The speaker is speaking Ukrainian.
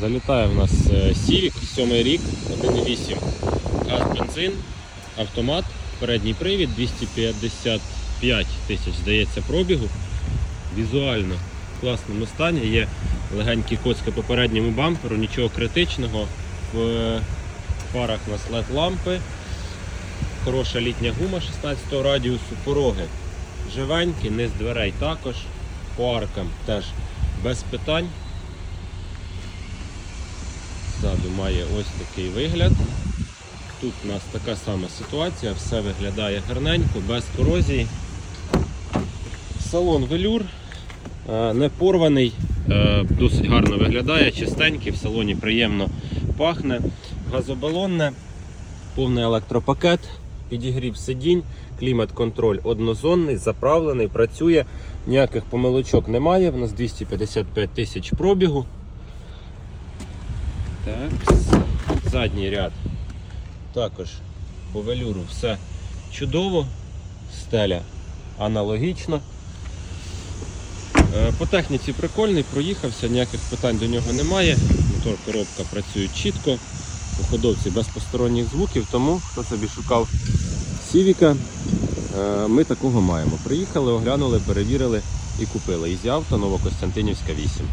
Залітає в нас е, Civic, 7 рік, 1.8 газ бензин, автомат, передній привід, 255 тисяч, здається, пробігу. Візуально в класному стані. Є легенькі коцки по передньому бамперу, нічого критичного. В е, фарах у нас LED лампи, хороша літня гума 16 радіусу, пороги живенькі, низ дверей також, по аркам теж без питань. Ззаду має ось такий вигляд. Тут у нас така сама ситуація, все виглядає гарненько, без корозії. Салон велюр, е, не порваний, е, досить гарно виглядає, чистенький, в салоні приємно пахне. Газобалонне, повний електропакет, підігрів сидінь, клімат-контроль однозонний, заправлений, працює, ніяких помилочок немає. В нас 255 тисяч пробігу. Так, задній ряд. Також по велюру все чудово, стеля аналогічна. Е, По техніці прикольний, проїхався, ніяких питань до нього немає. Мотор, коробка працюють чітко, у ходовці без посторонніх звуків, тому хто собі шукав Сівіка, е, ми такого маємо. Приїхали, оглянули, перевірили і купили. Ізі авто Новокостянтинівська 8.